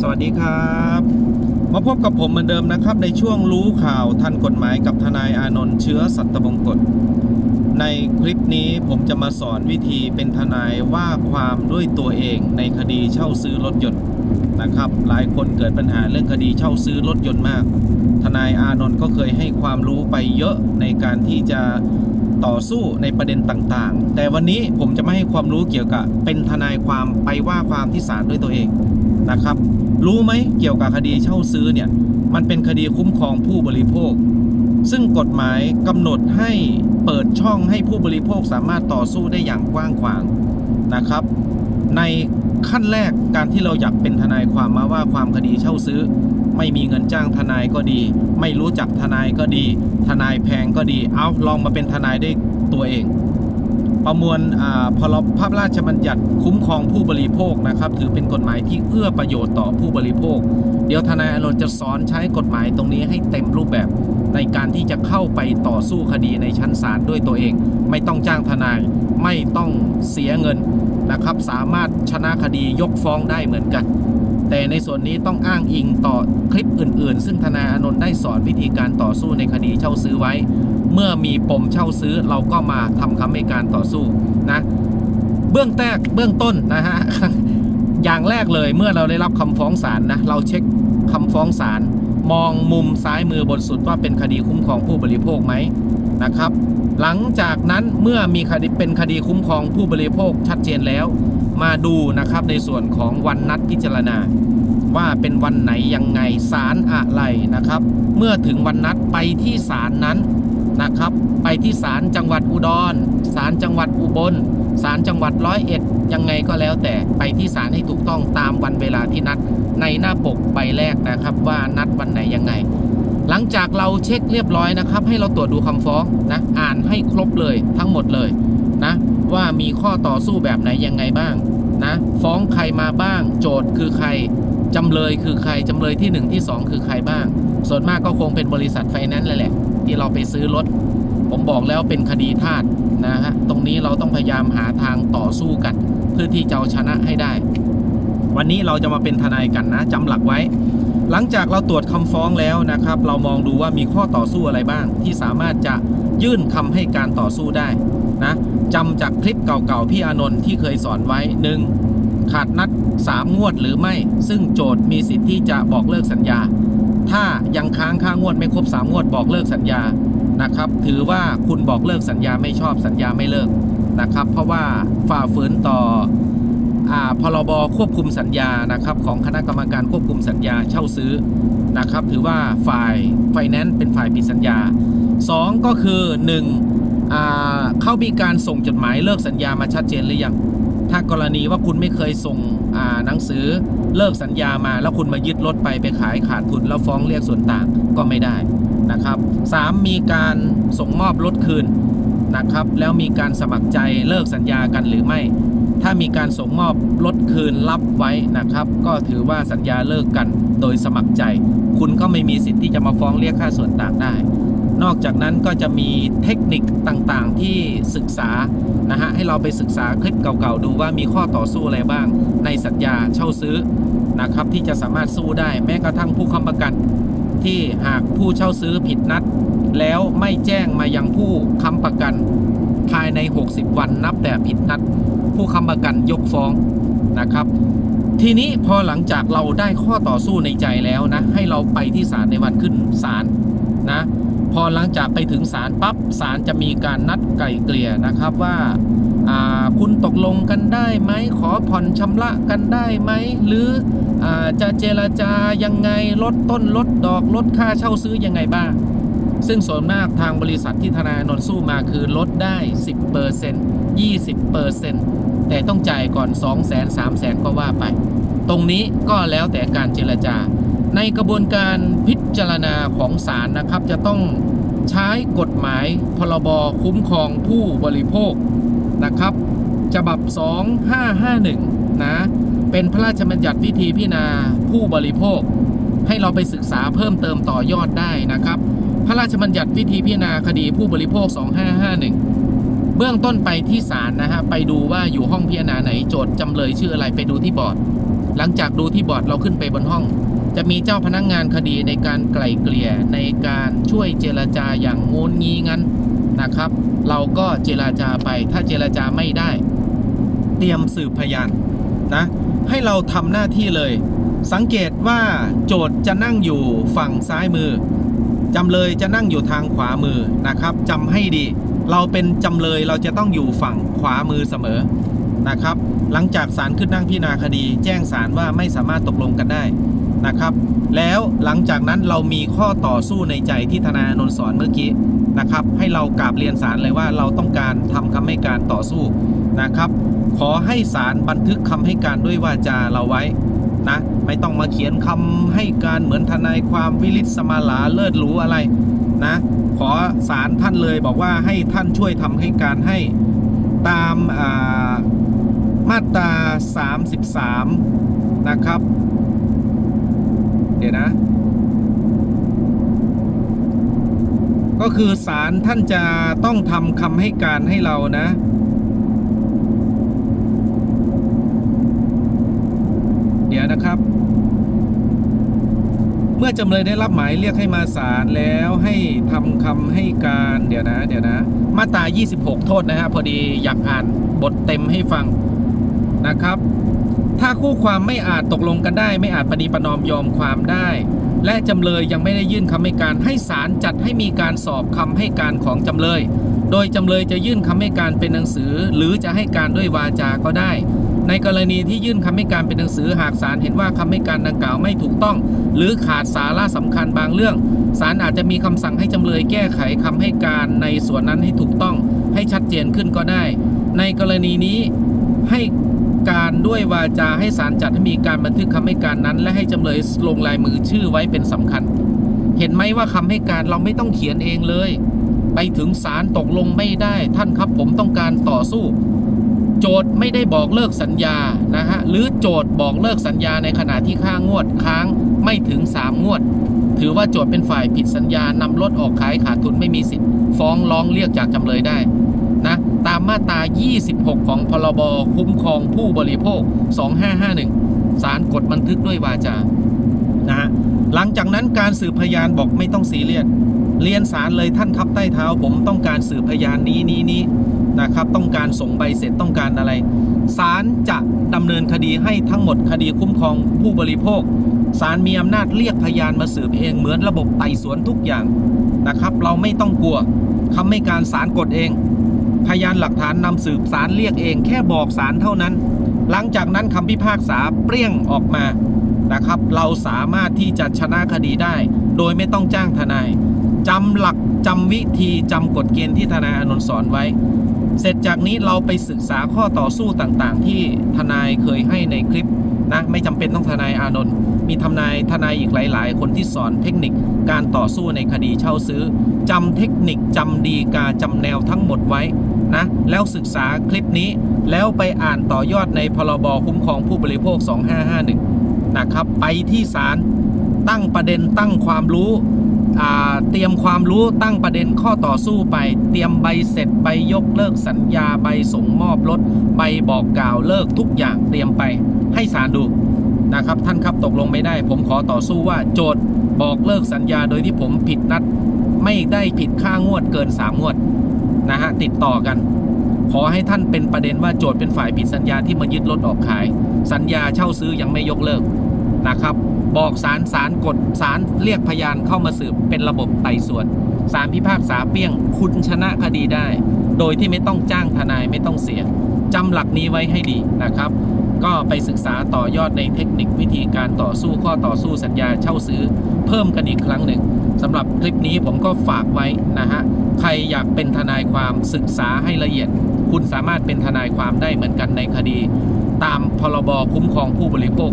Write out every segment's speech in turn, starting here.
สวัสดีครับ มาพบกับผมเหมือนเดิมนะครับ ในช่วงรู้ข่าวทันกฎหมายกับทนายอานนท์เชื้อสัตบงกฎ ในคลิปนี้ผมจะมาสอนวิธีเป็นทนายว่าความด้วยตัวเองในคดีเช่าซื้อรถยนต์นะครับ หลายคนเกิดปัญหาเรื่องคดีเช่าซื้อรถยนต์มาก ทนายอานนท์ก็เคยให้ความรู้ไปเยอะในการที่จะต่อสู้ในประเด็นต่างๆ แต่วันนี้ผมจะไม่ให้ความรู้เกี่ยวกับเป็นทนายความไปว่าความที่ศาลด้วยตัวเองนะครับ รู้ไหมเกี่ยวกับคดีเช่าซื้อเนี่ยมันเป็นคดีคุ้มครองผู้บริโภค ซึ่งกฎหมายกำหนดให้เปิดช่องให้ผู้บริโภคสามารถต่อสู้ได้อย่างกว้างขวางนะครับ ในขั้นแรกการที่เราอยากเป็นทนายความมาว่าความคดีเช่าซื้อ ไม่มีเงินจ้างทนายก็ดี ไม่รู้จักทนายก็ดี ทนายแพงก็ดี เอาลองมาเป็นทนายได้ตัวเอง ประมวลอ่าพรบพระราชบัญญัติคุ้มครองผู้บริโภคนะครับ ถือเป็นกฎหมายที่เอื้อประโยชน์ต่อผู้บริโภค เดี๋ยวทนายอานนท์จะสอนใช้กฎหมายตรงนี้ให้เต็มรูปแบบในการที่จะเข้าไปต่อสู้คดีในชั้นศาลด้วยตัวเอง ไม่ต้องจ้างทนายไม่ต้องเสียเงินนะครับ สามารถชนะคดียกฟ้องได้เหมือนกัน แต่ในส่วนนี้ต้องอ้างอิงต่อคลิปอื่น ๆ ซึ่งทนายอานนท์ได้สอนวิธีการต่อสู้ในคดีเช่าซื้อไว้ เมื่อมีปมเช่าซื้อเราก็มาทำคำให้การต่อสู้นะเบื้องแรกเบื้องต้นนะฮะอย่างแรกเลยเมื่อเราได้รับคำฟ้องศาลนะเราเช็คคำฟ้องศาลมองมุมซ้ายมือบนสุดว่าเป็นคดีคุ้มครองผู้บริโภคไหมนะครับ หลังจากนั้นเมื่อมีคดีเป็นคดีคุ้มครองผู้บริโภคชัดเจนแล้ว มาดูนะครับในส่วนของวันนัดพิจารณา ว่าเป็นวันไหนยังไงศาลอะไรนะครับ เมื่อถึงวันนัดไปที่ศาลนั้น นะครับ ไปที่ศาลจังหวัดอุดรศาลจังหวัดอุบลศาลจังหวัดร้อยเอ็ดยังไงก็แล้วแต่ไปที่ศาลให้ถูกต้องตามวันเวลาที่นัด ในหน้าปกใบแรกนะครับว่านัดวันไหนยังไง หลังจากเราเช็คเรียบร้อยนะครับ ให้เราตรวจดูคำฟ้องนะอ่านให้ครบเลยทั้งหมดเลยนะว่ามีข้อต่อสู้แบบไหนยังไงบ้างนะฟ้องใครมาบ้าง โจทย์คือใครจำเลยคือใครจำเลยที่ 1 ที่ 2 คือใครบ้าง ส่วนมากก็คงเป็นบริษัทไฟแนนซ์เลยแหละ ที่เราไปซื้อรถ ผมบอกแล้วเป็นคดีทาสนะฮะตรงนี้เราต้องพยายามหาทางต่อสู้กัน เพื่อที่จะเอาชนะให้ได้ วันนี้เราจะมาเป็นทนายกันนะจำหลักไว้ หลังจากเราตรวจคำฟ้องแล้วนะครับ เรามองดูว่ามีข้อต่อสู้อะไรบ้าง ที่สามารถจะยื่นคำให้การต่อสู้ได้นะจำจากคลิปเก่าๆพี่อานนท์ที่เคยสอนไว้หนึ่งขาดนัด 3 งวดหรือไม่ ซึ่งโจทย์มีสิทธิ์ที่จะบอกเลิกสัญญา ถ้ายังค้างค่างวดไม่ครบ3งวดบอกเลิกสัญญานะครับ ถือว่าคุณบอกเลิกสัญญาไม่ชอบสัญญาไม่เลิกนะครับ เพราะว่าฝ่าฝืนต่ออาพรบควบคุมสัญญานะครับของคณะกรรมการควบคุมสัญญาเช่าซื้อนะครับ ถือว่าฝ่ายไฟแนนซ์เป็นฝ่ายผิดสัญญา 2 ก็คือ1อ่าเขามีการส่งจดหมายเลิกสัญญามาชัดเจนหรือยังถ้ากรณีว่าคุณไม่เคยส่งอ่าหนังสือ เลิกสัญญามาแล้วคุณมายึดรถไปไปขายขาดทุนแล้วฟ้องเรียกส่วนต่างก็ไม่ได้นะครับสามมีการส่งมอบรถคืนนะครับแล้วมีการสมัครใจเลิกสัญญากันหรือไม่ ถ้ามีการส่งมอบรถคืนรับไว้นะครับ ก็ถือว่าสัญญาเลิกกันโดยสมัครใจ คุณก็ไม่มีสิทธิ์ที่จะมาฟ้องเรียกค่าส่วนต่างได้ อกจากนั้นก็จะมีเทคนิคต่างๆที่ศึกษานะฮะให้เราไปศึกษาคลิปเก่าๆดูว่ามีข้อต่อสู้อะไรบ้าง ในสัญญาเช่าซื้อนะครับที่จะสามารถสู้ได้แม้กระทั่งผู้ค้ำประกัน ที่หากผู้เช่าซื้อผิดนัด แล้วไม่แจ้งมายังผู้ค้ำประกัน ภายใน 60 วันนับแต่ผิดนัด ผู้ค้ำประกันยกฟ้องนะครับ ทีนี้พอหลังจากเราได้ข้อต่อสู้ในใจแล้วนะให้เราไปที่ศาลในวันขึ้นศาลนะ พอหลังจากไปถึงศาลปั๊บศาลจะมีการนัดไกล่เกลี่ยนะครับว่าาคุณตกลงกันได้ไหมขอผ่อนชำระกันได้ไหมหรืออจะเจรจายังไงลดต้นลดดอกลดค่าเช่าซื้อยังไงบ้าง ซึ่งส่วนมากทางบริษัทที่ธนาโนนสู้มาคือลดได้ 10% 20%แต่ต้องจ่ายก่อน 2 0 0 0 0 0 3 0 0 0 0 ก็ว่าไป ตรงนี้ก็แล้วแต่การเจรจา ในกระบวนการพิจารณาของศาลนะครับ จะต้องใช้กฎหมายพรบคุ้มครองผู้บริโภคนะครับฉบับ 2551 นะ เป็นพระราชบัญญัติวิธีพิจารณาผู้บริโภค ให้เราไปศึกษาเพิ่มเติมต่อยอดได้นะครับ พระราชบัญญัติวิธีพิจารณาคดีผู้บริโภค 2551 เบื้องต้นไปที่ศาลนะฮะ ไปดูว่าอยู่ห้องพิจารณาไหนโจทย์จำเลยชื่ออะไรไปดูที่บอร์ด หลังจากดูที่บอร์ดเราขึ้นไปบนห้อง จะมีเจ้าพนักงงานคดีในการไกล่เกลี่ยในการช่วยเจรจาอย่างงูนงี้งั้นนะครับ เราก็เจรจาไปถ้าเจรจาไม่ได้ เตรียมสืบพยานนะ ให้เราทำหน้าที่เลย สังเกตว่าโจทย์จะนั่งอยู่ฝั่งซ้ายมือจำเลยจะนั่งอยู่ทางขวามือนะครับจำให้ดี เราเป็นจำเลยเราจะต้องอยู่ฝั่งขวามือเสมอนะครับ หลังจากศาลขึ้นนั่งพิจารณาคดี แจ้งศาลว่าไม่สามารถตกลงกันได้ นะครับ แล้วหลังจากนั้นเรามีข้อต่อสู้ในใจที่ทนาอนนท์สอนเมื่อกี้นะครับ ให้เรากราบเรียนศาลเลยว่าเราต้องการทำคำให้การต่อสู้นะครับ ขอให้ศาลบันทึกคำให้การด้วยวาจาเราไว้นะไม่ต้องมาเขียนคำให้การเหมือนทนายความวิลิตสมาลาเลิศหรูอะไรนะขอศาลท่านเลยบอกว่าให้ท่านช่วยทำให้การให้ตามอ่ามาตรา 33 นะครับ เดี๋ยวนะ ก็คือศาลท่านจะต้องทำคำให้การให้เรานะ เดี๋ยวนะครับเมื่อจำเลยได้รับหมายเรียกให้มาศาลแล้วให้ทำคำให้การเดี๋ยวนะ เดี๋ยวนะ มาตรา 26 โทษนะฮะพอดีอยากอ่านบทเต็มให้ฟังนะครับ ถ้าคู่ความไม่อาจตกลงกันได้ ไม่อาจปณีประนอมยอมความได้ และจำเลยยังไม่ได้ยื่นคำให้การให้ศาลจัดให้มีการสอบคำให้การของจำเลย โดยจำเลยจะยื่นคำให้การเป็นหนังสือ หรือจะให้การด้วยวาจาก็ได้ ในกรณีที่ยื่นคำให้การเป็นหนังสือหากศาลเห็นว่าคำให้การดังกล่าวไม่ถูกต้อง หรือขาดสาระสำคัญบางเรื่องศาลอาจจะมีคำสั่งให้จำเลยแก้ไขคำให้การในส่วนนั้นให้ถูกต้อง ให้ชัดเจนขึ้นก็ได้ ในกรณีนี้ให้ การด้วยวาจาให้ศาลจัดให้มีการบันทึกคำให้การนั้น และให้จำเลยลงลายมือชื่อไว้เป็นสำคัญ เห็นไหมว่าคำให้การเราไม่ต้องเขียนเองเลย ไปถึงศาลตกลงไม่ได้ ท่านครับผมต้องการต่อสู้ โจทย์ไม่ได้บอกเลิกสัญญานะฮะหรือโจทย์บอกเลิกสัญญาในขณะที่ค่างวดค้างไม่ถึง 3 งวด ถือว่าโจทย์เป็นฝ่ายผิดสัญญานำรถออกขายขาดทุนไม่มีสิทธิ์ ฟ้องร้องเรียกจากจำเลยได้ ตามมาตรา 26 ของพรบคุ้มครองผู้บริโภค 2551ศาลกดบันทึกด้วยวาจา นะฮะ หลังจากนั้นการสืบพยานบอกไม่ต้องซีเรียสเรียนศาลเลยท่านครับใต้เท้า ผมต้องการสืบพยานนี้นี้นี้นะครับ ต้องการส่งใบเสร็จต้องการอะไรศาลจะดำเนินคดีให้ทั้งหมดคดีคุ้มครองผู้บริโภคศาลมีอำนาจเรียกพยานมาสืบเองเหมือนระบบไต่สวนทุกอย่างนะครับ เราไม่ต้องกลัวคำให้การศาลกดเอง พยานหลักฐานนำสืบศาลเรียกเองแค่บอกศาลเท่านั้น หลังจากนั้นคำพิพากษาเปรี้ยงออกมานะครับ เราสามารถที่จะชนะคดีได้ โดยไม่ต้องจ้างทนายจำหลักจำวิธีจำกฎเกณฑ์ที่ทนายอนนท์สอนไว้ เสร็จจากนี้เราไปศึกษาข้อต่อสู้ต่างๆ ที่ทนายเคยให้ในคลิปนะไม่จำเป็นต้องทนายอานนท์มีทนายทนายอีกหลาย ๆ คนที่สอนเทคนิคการต่อสู้ในคดีเช่าซื้อจำเทคนิคจำดีกาจำแนวทั้งหมดไว้ นะแล้วศึกษาคลิปนี้แล้วไปอ่านต่อยอดในพรบคุ้มครองผู้บริโภค 2551 นะครับ ไปที่ศาลตั้งประเด็นตั้งความรู้เตรียมความรู้ตั้งประเด็นข้อต่อสู้ไป เตรียมใบเสร็จใบยกเลิกสัญญาใบส่งมอบรถใบบอกกล่าวเลิกทุกอย่างเตรียมไป ให้ศาลดูนะครับท่านครับตกลงไม่ได้ ผมขอต่อสู้ว่าโจทย์บอกเลิกสัญญาโดยที่ผมผิดนัด ไม่ได้ผิดค่างวดเกิน 3 งวด นะฮะติดต่อกัน ขอให้ท่านเป็นประเด็นว่าโจทย์เป็นฝ่ายผิดสัญญาที่มายึดรถออกขาย สัญญาเช่าซื้อยังไม่ยกเลิกนะครับ บอกศาลศาลกดศาลเรียกพยานเข้ามาสืบเป็นระบบไต่สวนศาลพิพากษาเปี้ยงคุณชนะคดีได้ โดยที่ไม่ต้องจ้างทนายไม่ต้องเสียจำหลักนี้ไว้ให้ดีนะครับ ก็ไปศึกษาต่อยอดในเทคนิควิธีการต่อสู้ข้อต่อสู้สัญญาเช่าซื้อ เพิ่มกันอีกครั้งหนึ่งสำหรับคลิปนี้ผมก็ฝากไว้นะฮะใครอยากเป็นทนายความศึกษาให้ละเอียด คุณสามารถเป็นทนายความได้เหมือนกันในคดี ตามพรบคุ้มครองผู้บริโภค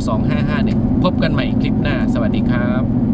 2551 พบกันใหม่คลิปหน้า สวัสดีครับ